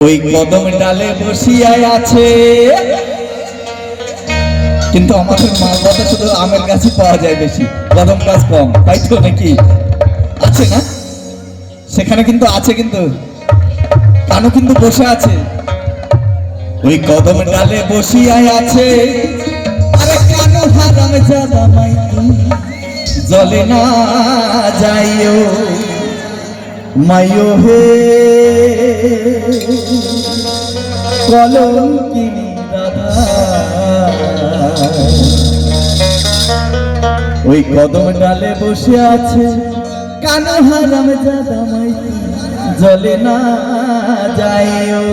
ওই কদম ডালে বসিয়ায় আছে। কিন্তু আমাদের মালদাতে শুধু আমের গাছই পাওয়া যায় বেশি। কদম গাছ কম, তাই তো নাকি? আছে না? সেখানে কিন্তু আছে কিন্তু। কানু কিন্তু বসে আছে। ওই কদম ডালে বসিয়ায় আছে। আরে কানু হারাম জাদা মাই জলে না যাইও। মাইও হে কলঙ্কিনী ওই কদম ডালে বসে আছে কানো হারাম দাদা মাই জলে না যাইও।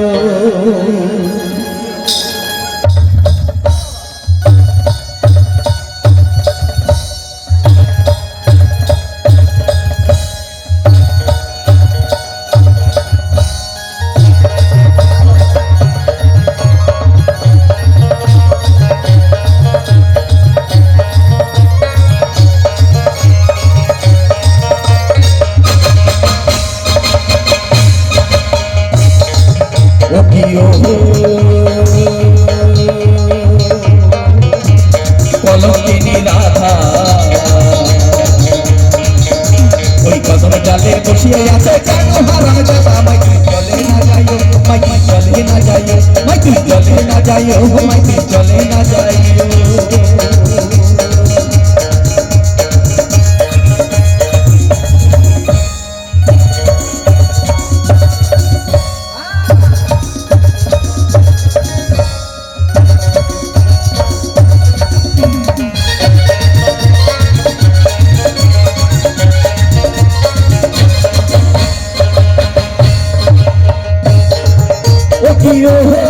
চলে না যাইও চলে না যাইও। ও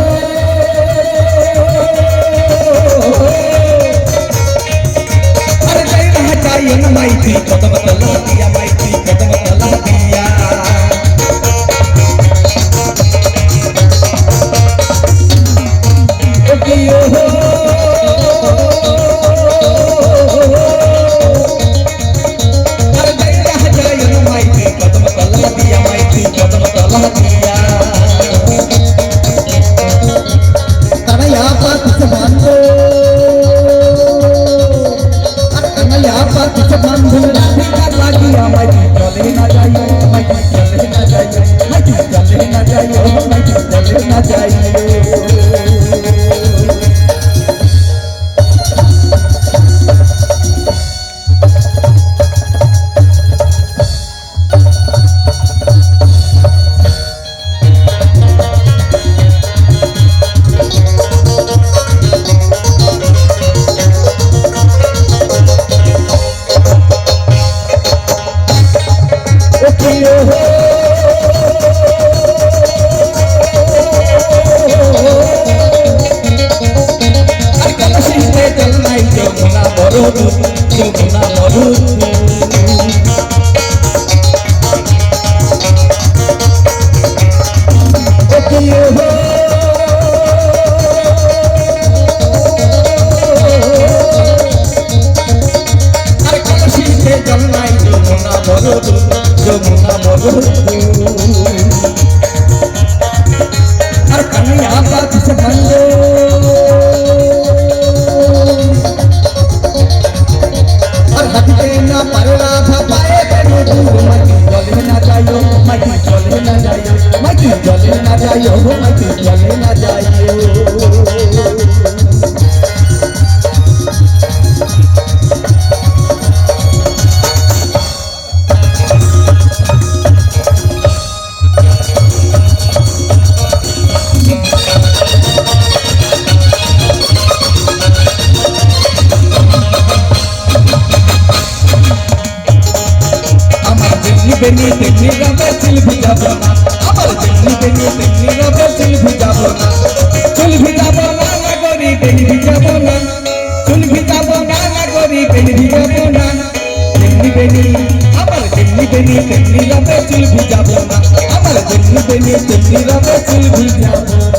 আর কান্না আপা কিছু বন্ধ আর হাঁটতে না পারলা ভাপায়ে কেন দূর মাটি চলে না যাইও মাটি চলে না যাইও মাটি চলে না যাইও মাটি চলে না যাইও দিল্লি বেনি দিল্লি রবে চুল ভিজাবো না আমার দিল্লি বেনি দিল্লি রবে চুল ভিজাবো না চুল ভিজাবো না না করি বেনি ভিজাবো না চুল ভিজাবো না না করি ভিজাবো না দিল্লি বেনি আমার দিল্লি বেনি দিল্লি রবে ভিজাবো না আমার দিল্লি বেনি দিল্লি রবে ভিজাবো না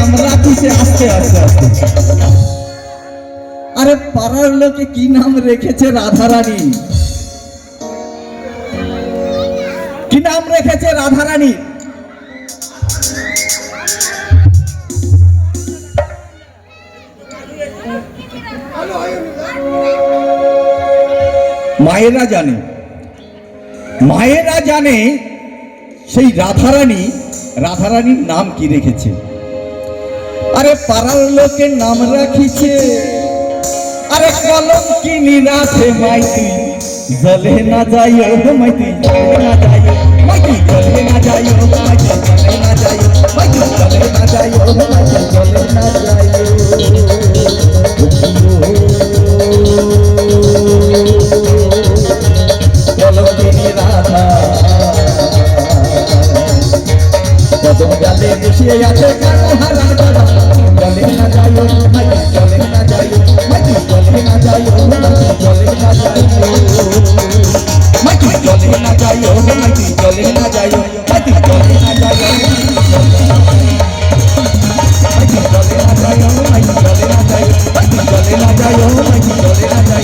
নাম আস্তে আস্তে আস্তে। আরে পাড়ার লোকে কি নাম রেখেছে রাধারানী? কি নাম রেখেছে রাধারানী? মায়েরা জানে মায়েরা জানে সেই রাধারানী, রাধারানীর নাম কি রেখেছে? আরে পাড়ার লোকের নাম রাখিছে। আরে কলম কি নিরাশে মাইতি। জলে না যাই মাইতি, জলে না যাই মাইতি, জলে না যাই মাইতি, জলে না যাই মাইতি, জলে না যাই মাইতি, জলে না যাই কলম কি রাধা কদম গালে বসিয়ে আছে Gracias.